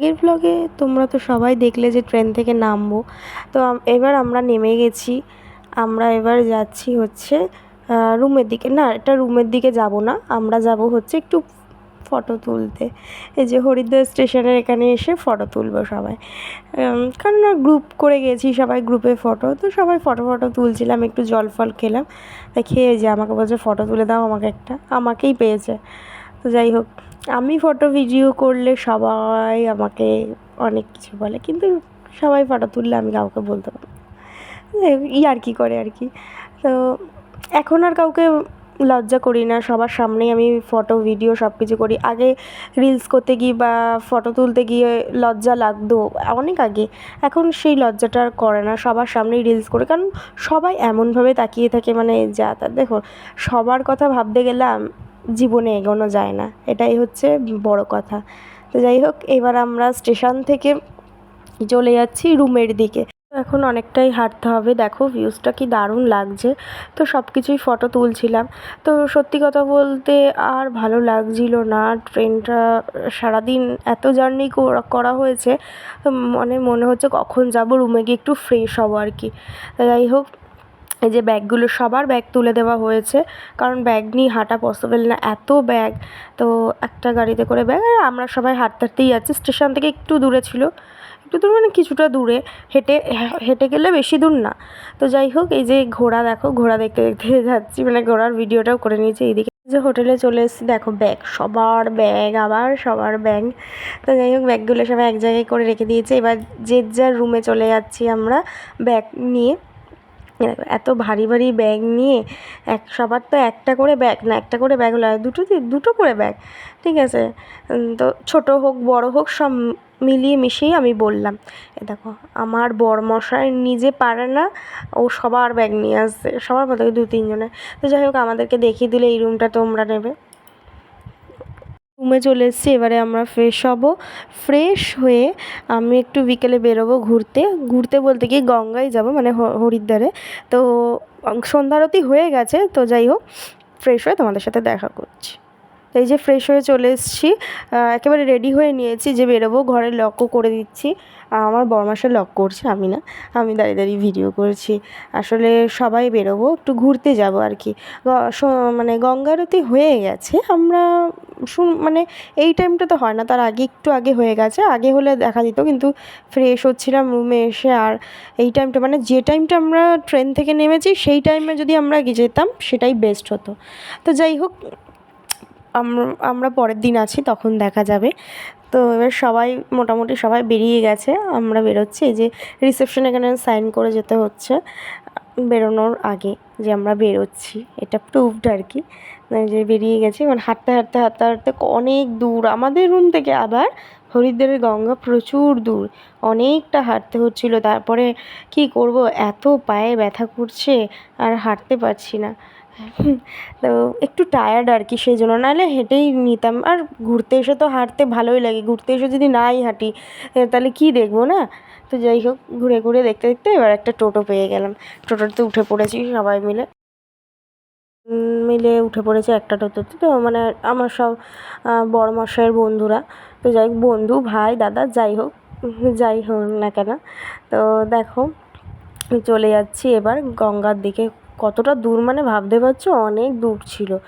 আগের ব্লগে তোমরা তো সবাই দেখলে যে ট্রেন থেকে নামবো। তো এবার আমরা নেমে গেছি। আমরা এবার যাচ্ছি হচ্ছে রুমের দিকে। না, এটা রুমের দিকে যাব না। আমরা যাব হচ্ছে একটু ফটো তুলতে। এই যে হরিদ্বার স্টেশনের এখানে এসে ফটো তুলবো সবাই। কারণ গ্রুপ করে গেছি, সবাই গ্রুপে ফটো তো সবাই ফটো ফটো তুলছিলাম, একটু জল ফল খেলাম। তা খেয়ে যে আমাকে বলছে ফটো তুলে দাও আমাকে একটা। আমাকেই পেয়েছে। তো যাই হোক। আমি ফটো ভিডিও করলে সবাই আমাকে অনেক কিছু বলে, কিন্তু সবাই ফটো তুললে আমি কাউকে বলতে পারি ই আর কি করে আর কি? তো এখন আর কাউকে লজ্জা করি না, সবার সামনেই আমি ফটো ভিডিও সব কিছু করি। আগে রিলস করতে গিয়ে বা ফটো তুলতে গিয়ে লজ্জা লাগতো অনেক আগে, এখন সেই লজ্জাটা আর করে না, সবার সামনেই রিলস করে। কারণ সবাই এমনভাবে তাকিয়ে থাকে মানে যা তা, দেখো, সবার কথা ভাবতে গেলাম জীবনে এগোনো যায় না। এটাই হচ্ছে বড় কথা। তো যাই হোক, এবার আমরা স্টেশন থেকে চলে যাচ্ছি রুমের দিকে। এখন অনেকটাই হাঁটতে হবে। দেখো ভিউজটা কি দারুণ লাগছে। তো সব কিছুই ফটো তুলছিলাম। তো সত্যি কথা বলতে আর ভালো লাগছিল না। ট্রেনটা সারাদিন এত জার্নি করা হয়েছে। মানে মনে হচ্ছে কখন যাব? রুমে গিয়ে একটু ফ্রেশ হব আর কি। যাই হোক এই যে ব্যাগগুলো সবার ব্যাগ তুলে দেওয়া হয়েছে। কারণ ব্যাগ নিয়ে হাঁটা পসিবল না, এত ব্যাগ। তো একটা গাড়িতে করে ব্যাগ, আর আমরা সবাই হাঁটতে হাঁটতেই যাচ্ছি। স্টেশন থেকে একটু দূরে ছিল। একটু দূর মানে কিছুটা দূরে। হেঁটে হেঁটে গেলে বেশি দূর না। তো যাই হোক, এই যে ঘোড়া দেখো, ঘোড়া দেখতে দেখতে যাচ্ছি। মানে ঘোড়ার ভিডিওটাও করে নিয়েছি এইদিকে। যে হোটেলে চলে এসেছি, দেখো ব্যাগ, সবার ব্যাগ, আবার সবার ব্যাগ। তো যাই হোক, ব্যাগগুলো সবাই এক জায়গায় করে রেখে দিয়েছে। এবার যে যার রুমে চলে যাচ্ছি আমরা ব্যাগ নিয়ে। এত ভারী ভারী ব্যাগ নিয়ে এক, সবার তো একটা করে ব্যাগ না, একটা করে ব্যাগ হলো দুটো দুটো করে ব্যাগ ঠিক আছে? তো ছোটো হোক, বড় হোক, সব মিলিয়ে মিশিয়ে আমি বললাম, এ দেখো, আমার বরমশাই নিজে পারে না, ও সবার ব্যাগ নিয়ে আসছে, সবার মতো দু তিনজনে তো যাই হোক, আমাদেরকে দেখিয়ে দিলে এই রুমটা তোমরা নেবে। রুমে চলে এসেছি, এবারে আমরা ফ্রেশ হব। ফ্রেশ হয়ে আমি একটু বিকেলে বেরোবো ঘুরতে। ঘুরতে বলতে গিয়ে গঙ্গায় যাব মানে হরিদ্বারে। তো সন্ধ্যারতি হয়ে গেছে, তো যাই হোক ফ্রেশ হয়ে তোমাদের সাথে দেখা করছি। তো এই যে ফ্রেশ হয়ে চলে এসেছি একেবারে রেডি হয়ে নিয়েছি যে বেরোবো, ঘরে লকও করে দিচ্ছি। আমার বরমাসে লক করছে, আমি না, আমি দাঁড়িয়ে দাঁড়িয়ে ভিডিও করছি। আসলে সবাই বেরোবো, একটু ঘুরতে যাব আর কি। মানে গঙ্গারতি হয়ে গেছে, আমরা শুন মানে এই টাইমটা তো হয় না, তার আগে একটু আগে হয়ে গেছে, আগে হলে দেখা দিত কিন্তু ফ্রেশ হচ্ছিলাম রুমে এসে আর এই টাইমটা মানে যে টাইমটা আমরা ট্রেন থেকে নেমেছি, সেই টাইমে যদি আমরা যেতাম, সেটাই বেস্ট হতো। তো যাই হোক আমরা পরের দিন আছি, তখন দেখা যাবে। তো এবার সবাই, মোটামুটি সবাই বেরিয়ে গেছে, আমরা বেরোচ্ছি। এই যে রিসেপশন এখানে সাইন করে যেতে হচ্ছে, বেরোনোর আগে যে আমরা বেরোচ্ছি। এটা প্রুভড আর কি। যে বেরিয়ে গেছি মানে হাঁটতে হাঁটতে হাঁটতে হাঁটতে অনেক দূর। আমাদের রুম থেকে আবার হরিদ্বারের গঙ্গা প্রচুর দূর। অনেকটা হাঁটতে হচ্ছিল। তারপরে কি করব? এত পায়ে ব্যথা করছে, আর হাঁটতে পারছি না। তো একটু টায়ার্ড আর কি, সেই জন্য। নাহলে হেঁটেই নিতাম। আর ঘুরতে এসে তো হাঁটতে ভালোই লাগে। ঘুরতে এসে যদি নাই হাঁটি তাহলে কী দেখব না? তো যাই হোক, ঘুরে ঘুরে দেখতে দেখতে এবার একটা টোটো পেয়ে গেলাম। টোটোতে উঠে পড়েছি সবাই মিলে। মিলে উঠে পড়েছে একটা টোটোতে। তো মানে আমার সব বড় মশাইয়ের বন্ধুরা। তো যাই হোক, বন্ধু, ভাই, দাদা, যাই হোক যাই হোক না কেন। তো দেখো, চলে যাচ্ছি এবার গঙ্গার দিকে। কতটা দূর মানে ভাবতে পারছ? অনেক দূর ছিল।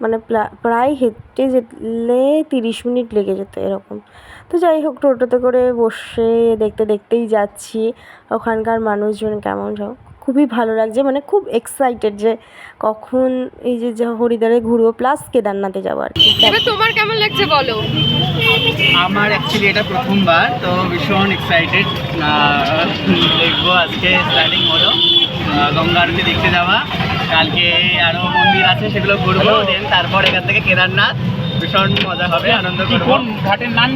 মানে প্লা- প্রায় হেঁটে যেলে তিরিশ মিনিট লেগে যেত এরকম। তো যাই হোক টোটোতে করে বসে দেখতে দেখতেই যাচ্ছি। ওখানকার মানুষজন কেমন সব খুবই ভালো লাগছে। মানে খুব এক্সাইটেড যে কখন এই যে হরিদ্বারে ঘুরবো প্লাস কেদারনাথে যাব আর কি। তোমার কেমন লাগছে বলো? আমার অ্যাকচুয়ালি এটা প্রথমবার তো ভীষণ এক্সাইটেড দেখব আজকে স্টার্টিং হলো গঙ্গা আরতি দেখতে যাওয়া। কালকে আরও মন্দির আছে সেগুলো ঘুরবো দেন তারপর এখান থেকে কেদারনাথ। ভীষণ মজা হবে আনন্দ করব। ঘাটের নাম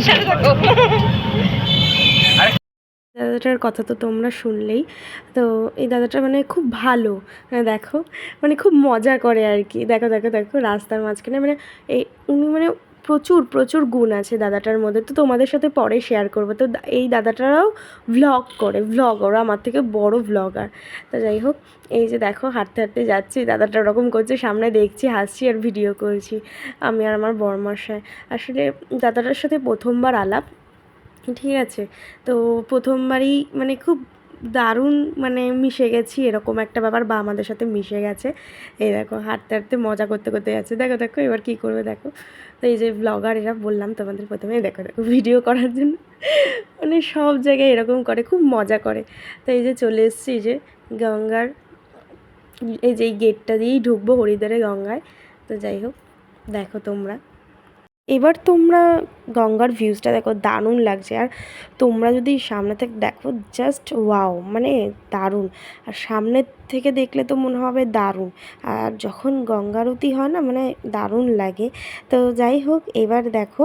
দাদাটার কথা তো তোমরা শুনলেই। তো এই দাদাটা মানে খুব ভালো মানে দেখো। মানে খুব মজা করে আর কি। দেখো দেখো দেখো রাস্তার মাঝখানে। মানে এই উনি মানে প্রচুর প্রচুর গুণ আছে দাদাটার মধ্যে। তো তোমাদের সাথে পরে শেয়ার করব। তো এই দাদাটারাও ভ্লগ করে ভ্লগ ওরা আমার থেকে বড় ভ্লগার তো যাই হোক, এই যে দেখো, হাঁটতে হাঁটতে যাচ্ছি। দাদাটা ওরকম করছে, সামনে দেখছি, হাসছি আর ভিডিও করছি, আমি আর আমার বরমশাই। আসলে দাদাটার সাথে প্রথমবার আলাপ, ঠিক আছে? তো প্রথমবারই মানে খুব দারুণ মানে মিশে গেছি, এরকম একটা ব্যাপার বা আমাদের সাথে মিশে গেছে। এই দেখো, হাঁটতে হাঁটতে মজা করতে করতে যাচ্ছে। দেখো দেখো, এবার কী করবে দেখো। তো এই যে ব্লগার এরা বললাম তোমাদের প্রথমে দেখো দেখো ভিডিও করার জন্য। মানে সব জায়গায় এরকম করে, খুব মজা করে। তো এই যে চলে এসেছি যে গঙ্গার, এই যে এই গেটটা দিয়েই ঢুকবো হরিদ্বারে গঙ্গায়। তো যাই হোক, দেখো তোমরা। এবার তোমরা গঙ্গার ভিউজটা দেখো, দারুণ লাগছে। আর তোমরা যদি সামনে থেকে দেখো জাস্ট ওয়াও মানে দারুণ। আর সামনের থেকে দেখলে তো মনে হবে দারুণ। আর যখন গঙ্গারতি হয় না মানে দারুণ লাগে। তো যাই হোক, এবার দেখো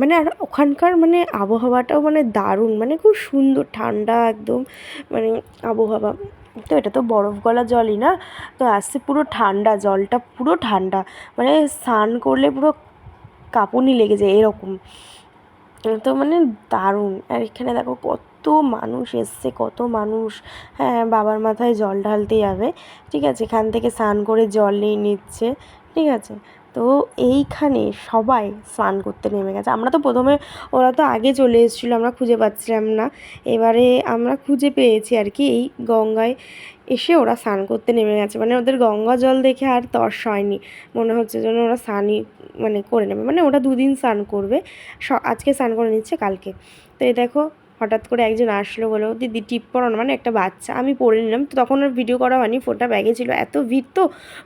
মানে আর ওখানকার মানে আবহাওয়াটাও মানে দারুণ মানে খুব সুন্দর, ঠান্ডা একদম মানে আবহাওয়া। তো এটা তো বরফ গলা জলই না? তো আসছে পুরো ঠান্ডা, জলটা পুরো ঠান্ডা। মানে স্নান করলে পুরো কাঁপুনি লেগে যায় এরকম। তো মানে দারুণ। আর এখানে দেখো কত মানুষ এসছে, কত মানুষ হ্যাঁ বাবার মাথায় জল ঢালতে যাবে। ঠিক আছে, এখান থেকে স্নান করে জল নিয়ে নিচ্ছে। ঠিক আছে তো এইখানে সবাই স্নান করতে নেমে গেছে। আমরা তো প্রথমে, ওরা তো আগে চলে এসেছিল, আমরা খুঁজে পাচ্ছিলাম না। এবারে আমরা খুঁজে পেয়েছি আর কি, এই গঙ্গায় এসে ওরা স্নান করতে নেমে গেছে। মানে ওদের গঙ্গা জল দেখে আর তর্স হয়নি। মনে হচ্ছে যেন ওরা স্নানই মানে করে নেবে। মানে ওরা দুদিন স্নান করবে আজকে স্নান করে নিচ্ছে, কালকে। তো এই দেখো হঠাৎ করে একজন আসলো বলো, দিদি, টিপ পরো না মানে একটা বাচ্চা, আমি পড়ে নিলাম। তো তখন আর ভিডিও করা হয়নি ফোনটা ব্যাগে ছিল। এত ভিড় তো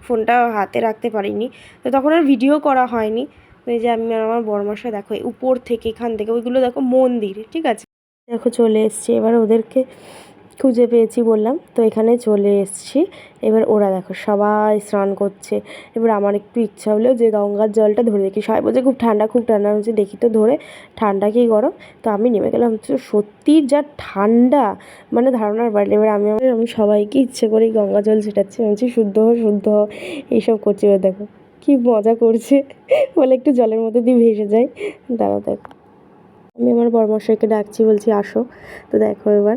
ফোনটা হাতে রাখতে পারিনি। তো তখন আর ভিডিও করা হয়নি। ওই যে আমি আর আমার বড়মাসা দেখো উপর থেকে, এখান থেকে, ওইগুলো দেখো মন্দির, ঠিক আছে? দেখো, চলে এসছে। এবার ওদেরকে খুঁজে পেয়েছি বললাম। তো এখানে চলে এসছি। এবার ওরা দেখো সবাই স্নান করছে। এবার আমার একটু ইচ্ছা হলো যে গঙ্গার জলটা ধরে দেখি। সবাই বলছে, খুব ঠান্ডা খুব ঠান্ডা। বলছি, দেখি তো ধরে, ঠান্ডা কি গরম? তো আমি নেমে গেলাম। হচ্ছে সত্যি যা ঠান্ডা মানে ধারণার বাইরে। এবার আমি আমার, আমি সবাইকে ইচ্ছে করেই গঙ্গা জল ছেটাচ্ছি। বলছি, শুদ্ধ হো শুদ্ধ হো, এইসব করছি। এবার দেখো কি মজা করছে। বলে একটু জলের মধ্যে দিয়ে ভেসে যায়। দাঁড়াও দেখো। আমি আমার বড়মশাইকে ডাকছি, বলছি, আসো। তো দেখো এবার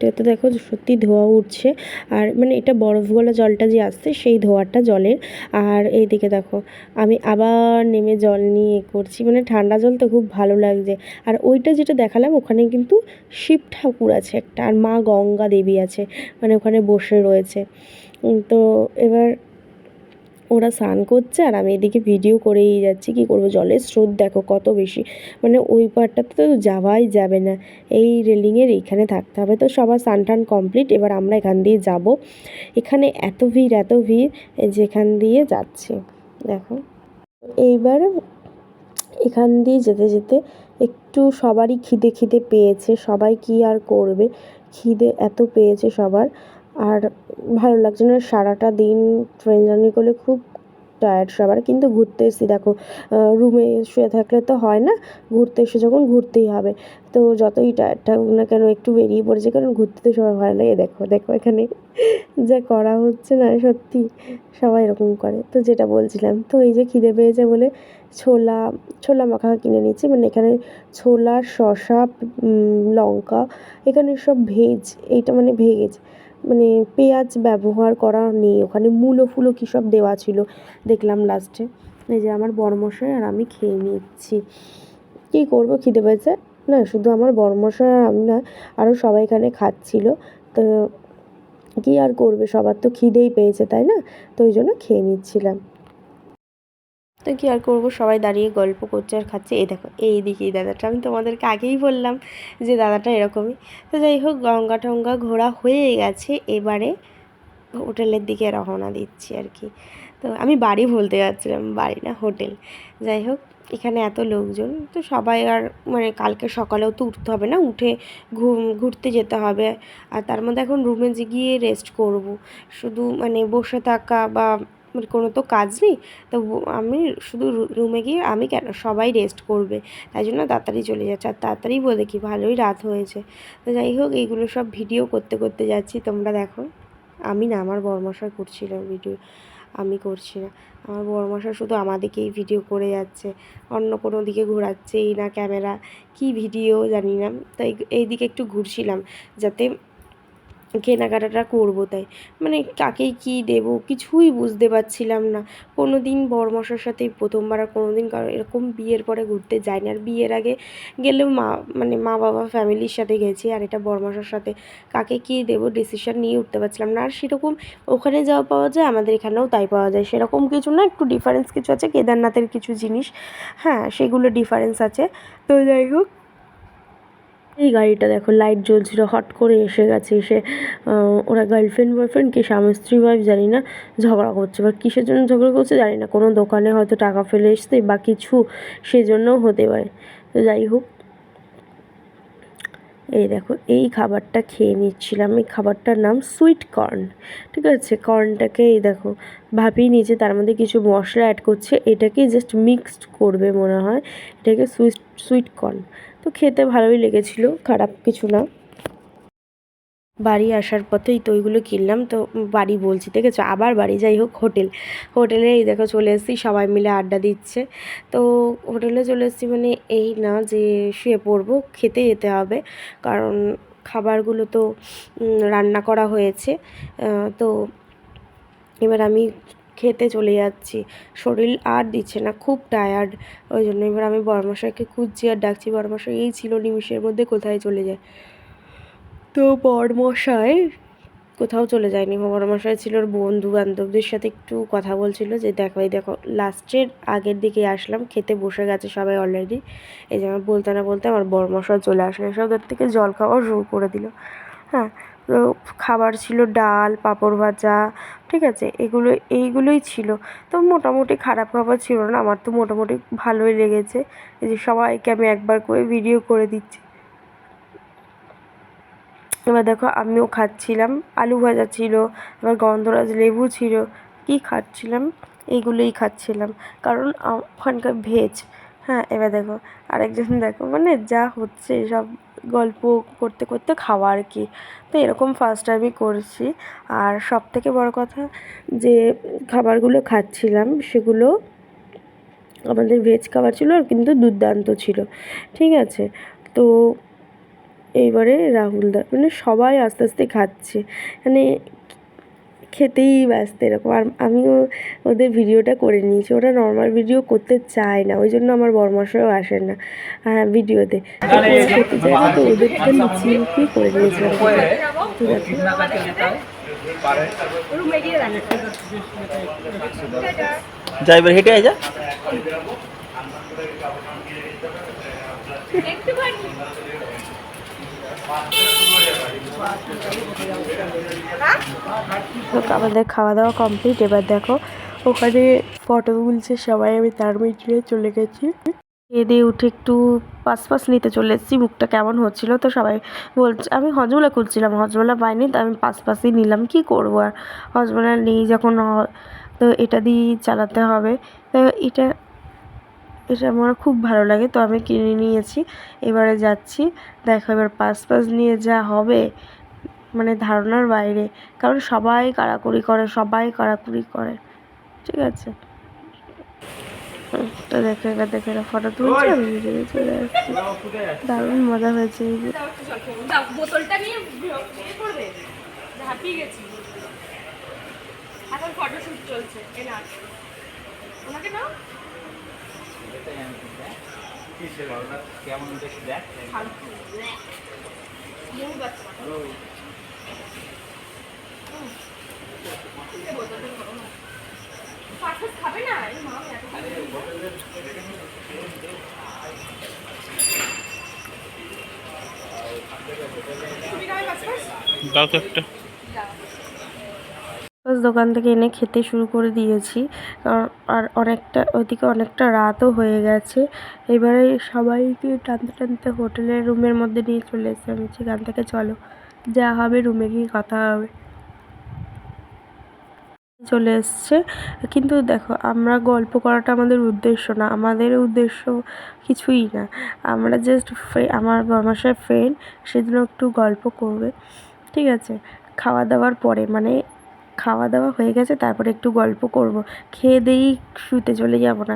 এটাতে দেখো সত্যি ধোয়া উঠছে। আর মানে এটা বরফ গলা জলটা যে আসছে, সেই ধোয়াটা জলের। আর এইদিকে দেখো, আমি আবার নেমে জল নিয়ে করছি। মানে ঠান্ডা জল তো খুব ভালো লাগছে। আর ওইটা যেটা দেখালাম, ওখানে কিন্তু শিব ঠাকুর আছে একটা। আর মা গঙ্গা দেবী আছে মানে ওখানে বসে রয়েছে। তো এবার ওরা স্নান করছে আর আমি এদিকে ভিডিও করেই যাচ্ছি। কী করব? জলের স্রোত দেখো কত বেশি। মানে ওই পারটাতে তো যাওয়াই যাবে না। এই রেলিংয়ের এইখানে থাকতে হবে। তো সবার স্নান টান কমপ্লিট এবার আমরা এখান দিয়ে যাব। এখানে এত ভিড় এত ভিড় যেখান দিয়ে যাচ্ছে। দেখো। এইবার এখান দিয়ে যেতে যেতে একটু সবারই খিদে খিদে পেয়েছে। সবাই কি আর করবে? খিদে এত পেয়েছে সবার। আর ভালো লাগছে না সারাটা দিন ট্রেন জার্নি করলে খুব টায়ার্ড সবার। কিন্তু ঘুরতে এসেছি দেখো রুমে শুয়ে থাকলে তো হয় না ঘুরতে এসে যখন ঘুরতেই হবে। তো যতই টায়ার্ড থাকুক না কেন একটু বেরিয়ে পড়েছে কারণ ঘুরতে তো সবার ভালো লাগে। দেখো দেখো এখানে যা করা হচ্ছে না সত্যি সবাই এরকম করে। তো যেটা বলছিলাম তো এই যে খিদে পেয়েছে বলে ছোলা ছোলা মাখা কিনে নিচ্ছি মানে এখানে ছোলা উম, লঙ্কা এখানে সব ভেজ এইটা মানে ভেজ মানে পেঁয়াজ ব্যবহার করা নেই। ওখানে মূলো ফুলো কী সব দেওয়া ছিল দেখলাম লাস্টে এই যে আমার বড়মশাই আর আমি খেয়ে নিচ্ছি। কী করব? খিদে পেয়েছে? না, শুধু আমার বড়মশাই আর আমি না আরও সবাই এখানে খাচ্ছিল। তো কী আর করবে? সবার তো খিদেই পেয়েছে, তাই না? তো ওই জন্য খেয়ে নিচ্ছিলাম। তো কী আর করব? সবাই দাঁড়িয়ে গল্প করছে আর খাচ্ছে। এই দেখো, এই দিকে এই দাদাটা। আমি তোমাদেরকে আগেই বললাম যে দাদাটা এরকমই। তো যাই হোক, গঙ্গা টঙ্গা ঘোরা হয়ে গেছে। এবারে হোটেলের দিকে রওনা দিচ্ছি আর কি। তো আমি বাড়ি বলতে যাচ্ছিলাম, বাড়ি না, হোটেল। যাই হোক, এখানে এত লোকজন। তো সবাই আর মানে কালকে সকালেও তো উঠতে হবে না, উঠে ঘুরতে যেতে হবে। আর তার মধ্যে এখন রুমে গিয়ে রেস্ট করব। শুধু মানে বসে থাকা বা কোনো তো কাজ নেই। তো আমি শুধু রুমে গিয়ে আমি কেন, সবাই রেস্ট করবে। তাই জন্য তাড়াতাড়ি চলে যাচ্ছে। আর তাড়াতাড়ি বলে কি, ভালোই রাত হয়েছে। তো যাই হোক, এইগুলো সব ভিডিও করতে করতে যাচ্ছি। তোমরা দেখো, আমি না, আমার বর্মশাই করছিল ভিডিও আমি করছি না। আমার বড়মশা শুধু আমাদেরকেই ভিডিও করে যাচ্ছে। অন্য কোনো দিকে ঘোরাচ্ছেই না ক্যামেরা কি ভিডিও জানি না। তাই এই দিকে একটু ঘুরছিলাম, যাতে কেনাকাটাটা করব তাই। মানে কাকে কী দেব কিছুই বুঝতে পারছিলাম না। কোনো দিন বড়মশার সাথে প্রথমবার আর কোনো দিন কারও এরকম বিয়ের পরে ঘুরতে যাই না আর বিয়ের আগে গেলেও মা মানে মা বাবা ফ্যামিলির সাথে গেছি আর এটা বড়মশার সাথে। কাকে কী দেবো ডিসিশন নিয়ে উঠতে পারছিলাম না। আর সেরকম ওখানে যাওয়া পাওয়া যায় আমাদের এখানেও তাই পাওয়া যায়। সেরকম কিছু না, একটু ডিফারেন্স কিছু আছে। কেদারনাথের কিছু জিনিস হ্যাঁ সেগুলো ডিফারেন্স আছে। তো যাই হোক এই গাড়িটা দেখো লাইট জ্বলছিল, হট করে এসে গেছে, এসে ওরা গার্লফ্রেন্ড বয়ফ্রেন্ড কি স্বামী, স্ত্রী ওয়াইফ জানি না, ঝগড়া করছে। এবার কিসের জন্য ঝগড়া করছে জানি না, কোনো দোকানে হয়তো টাকা ফেলে এসছে বা কিছু সেজন্যও হতে পারে। তো যাই হোক, এই দেখো, এই খাবারটা খেয়ে নিচ্ছিলাম, এই খাবারটার নাম সুইট কর্ন ঠিক আছে? কর্নটাকে এই দেখো, ভাপিয়ে নিয়েছে, তার মধ্যে কিছু মশলা অ্যাড করছে, এটাকে জাস্ট মিক্সড করবে মনে হয়, এটাকে সুইট সুইট কর্ন তো খেতে ভালোই লেগেছিলো, খারাপ কিছু না। বাড়ি আসার পথেই তো ওইগুলো কিনলাম, তো বাড়ি বলছি আছে আবার বাড়ি যাই হোক, হোটেল। হোটেলে এই দেখো চলে এসেছি, সবাই মিলে আড্ডা দিচ্ছে। তো হোটেলে চলে এসেছি মানে এই না যে শুয়ে পড়ব, খেতে যেতে হবে, কারণ খাবারগুলো তো রান্না করা হয়েছে। তো এবার আমি খেতে চলে যাচ্ছি। শরীর আর দিচ্ছে না, খুব টায়ার্ড ওই জন্য এবার আমি বড়মশাইকে খুঁজছি আর ডাকছি বড়মশাই এই ছিল নিমিষের মধ্যে কোথায় চলে যায়। তো বড়মশাই কোথাও চলে যায়নি। বড়মশাই ছিল ওর বন্ধু বান্ধবদের সাথে একটু কথা বলছিল যে, দেখো এই দেখো, লাস্টের আগের দিকে আসলাম, খেতে বসে গেছে সবাই অলরেডি এই যে বলতে না বলতে আমার বড়মশাই চলে আসলো, এসে ওদের থেকে জল খাওয়া শুরু করে দিল। হ্যাঁ খাবার ছিল ডাল, পাঁপড় ভাজা, ঠিক আছে? এগুলো, এইগুলোই ছিল। তো মোটামুটি খারাপ খাবার ছিল না, আমার তো মোটামুটি ভালোই লেগেছে। এই যে সবাইকে আমি একবার করে ভিডিও করে দিচ্ছি। এবার দেখো, আমিও খাচ্ছিলাম। আলু ভাজা ছিল, এবার গন্ধরাজ লেবু ছিল। কী খাচ্ছিলাম? এইগুলোই খাচ্ছিলাম। কারণ ওখানকার ভেজ হ্যাঁ এবার দেখো, আরেকজন দেখো মানে যা হচ্ছে সব গল্প করতে করতে খাওয়া আর কি। তো এরকম ফার্স্ট টাইমই করছি। আর সব থেকে বড় কথা যে খাবারগুলো খাচ্ছিলাম সেগুলো আমাদের ভেজ খাবার ছিল আর কিন্তু দুর্দান্ত ছিল। ঠিক আছে? তো এইবারে রাহুলদা মানে সবাই আস্তে আস্তে খাচ্ছে। মানে খেতেই ব্যস্ত এরকম। আর আমিও ওদের ভিডিওটা করে নিয়েছি। ওরা নর্মাল ভিডিও করতে চায় না ওই জন্য আমার বরমাসাও আসেন না হ্যাঁ ভিডিওতে। তো ও খেতে চায় না তো ওদেরটা লুচিয়ে লুকিয়ে করে নিয়েছিলাম ঠিক আছে যা এবার হেঁটে আয় যা। তো আমাদের খাওয়া দাওয়া কমপ্লিট এবার দেখো, ওখানে ফটো তুলছে সবাই। আমি তার মিটিয়ে চলে গেছি। খেয়ে দিয়ে উঠে একটু পাস পাস নিতে চলে এসেছি। মুখটা কেমন হচ্ছিল তো সবাই বলছে, আমি হজমোলা খুঁজছিলাম হজমোলা পাইনি, তো আমি পাস পাসই নিলাম। কি করব আর? হজমোলা নেই যখন তো এটা দিয়েই চালাতে হবে। তো এটা এটা আমার খুব ভালো লাগে, তো আমি কিনে নিয়েছি। এবারে যাচ্ছি। দেখো এবার পাস পাস নিয়ে যা হবে। মানে ধারণার বাইরে। কারণ সবাই কাড়াকুড়ি করে সবাই কাড়াকুড়ি করে। ঠিক আছে? তো দেখো এবার দেখো এরা ফটো তুলছে আমি ভিডিও চলে আসছি। দারুণ মজা হয়েছে যে। বোতলটা নিয়ে করবে? হাঁপিয়ে গেছি। এখন ফটোশুট চলছে এ ওনাকে নাও। কেমন দেখি দোকান থেকে এনে খেতে শুরু করে দিয়েছি। আর অনেকটা ওইদিকে অনেকটা রাতও হয়ে গেছে। এবারে সবাইকে টানতে টানতে হোটেলের রুমের মধ্যে নিয়ে চলে এসেছি আমি। সেখান থেকে চলো। যা হবে রুমে গিয়ে কথা হবে। চলে এসছে। কিন্তু দেখো, আমরা গল্প করাটা আমাদের উদ্দেশ্য না। আমাদের উদ্দেশ্য কিছুই না। আমরা জাস্ট আমার বর্মাশার ফ্রেন্ড সেজন্য একটু গল্প করবে। ঠিক আছে? খাওয়া দাওয়ার পরে মানে খাওয়া দাওয়া হয়ে গেছে, তারপরে একটু গল্প করব। খেয়ে দিয়েই শুতে চলে যাব না।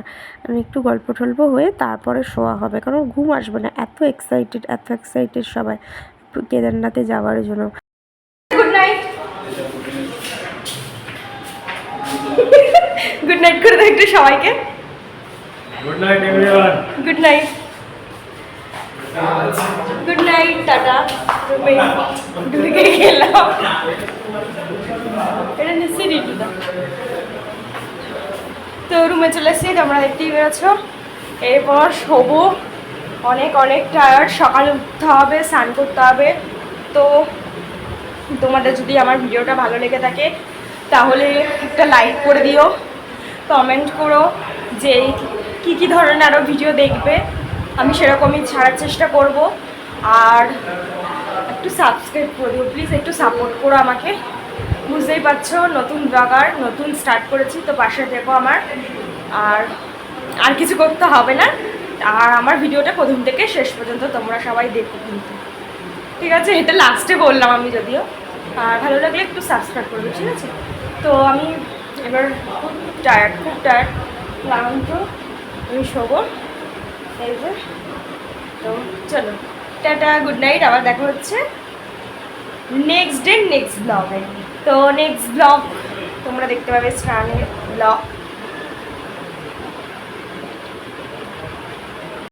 মানে একটু গল্প টল্প হয়ে তারপরে শোয়া হবে। কারণ ঘুম আসবে না। এত এক্সাইটেড এত এক্সাইটেড সবাই। কেদারনাথে যাওয়ার জন্য। গুড নাইট গুড নাইট করে দাও একটু সবাইকে। Good night, everyone. Good night good night tata. রুমে ঢুকে গেলাম। এটা নিশ্চয়ই রিটু দা তো রুমে চলে এসেছি তোমরা দেখতেই পেরেছ। এরপর শোবো। অনেক অনেক টায়ার্ড সকালে উঠতে হবে, স্নান করতে হবে। তো তোমাদের যদি আমার ভিডিওটা ভালো লেগে থাকে, তাহলে একটা লাইক করে দিও কমেন্ট করো যে কী কী ধরনের আরও ভিডিও দেখবে। আমি সেরকমই ছাড়ার চেষ্টা করব। আর একটু সাবস্ক্রাইব করে দিও প্লিজ একটু সাপোর্ট করো আমাকে। বুঝতেই পারছ, নতুন ব্লগার নতুন স্টার্ট করেছি, তো পাশে দেখো আমার। আর আর কিছু করতে হবে না। আর আমার ভিডিওটা প্রথম থেকে শেষ পর্যন্ত তোমরা সবাই দেখো কিন্তু। ঠিক আছে, এটা লাস্টে বললাম আমি যদিও। আর ভালো লাগলে একটু সাবস্ক্রাইব করবে, ঠিক আছে? তো আমি এবার খুব টায়ার্ড খুব টায়ার্ড ক্লান্ত, আমি শোবো। এই যে, তো চলো। টাটা গুড নাইট আবার দেখা হচ্ছে নেক্সট ডে নেক্সট ব্লগে তো নেক্সট ব্লগ তোমরা দেখতে পাবে স্নানের ব্লগ